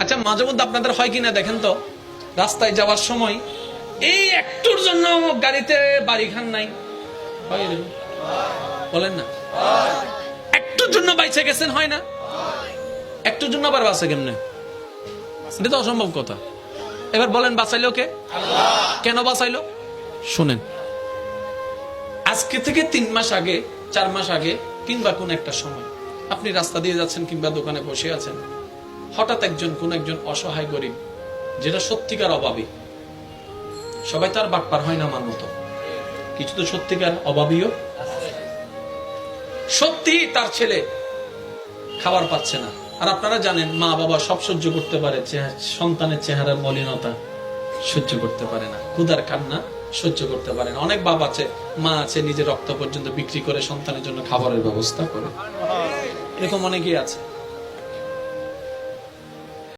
আচ্ছা মাঝে মধ্যে আপনাদের হয় কিনা দেখেন তো। রাস্তায় যাওয়ার সময় এই একটুর জন্য গাড়িতে বাড়ি খান নাই। বলেন না। একটুর জন্য বাইচে গেছেন, হয় না? একটুর জন্য আবার বাঁচে কেমনে? এটা তো অসম্ভব কথা। এবার বলেন, বাঁচাইলো কে? কেন বাঁচাইলো? শুনেন। আজকে থেকে তিন মাস আগে, চার মাস আগে কিংবা কোন একটা সময় আপনি রাস্তা দিয়ে যাচ্ছেন কিংবা দোকানে বসে আছেন হঠাৎ একজন কোন একজন অসহায় গরিব, যেটা সত্যিকার অভাবী। সবাই তার বাটপার হয় না আমার মতো। কিছু তো সত্যিকার অভাবীও সত্যি তার ছেলে খাবার পাচ্ছে না। আর আপনারা জানেন, মা বাবা সব সহ্য করতে পারে সন্তানের চেহারার মলিনতা সহ্য করতে পারে না। ক্ষুধার কান্না সহ্য করতে পারে না। অনেক বাবা আছে, মা আছে, নিজের রক্ত পর্যন্ত বিক্রি করে সন্তানের জন্য খাবারের ব্যবস্থা করে। এরকম অনেকেই আছে।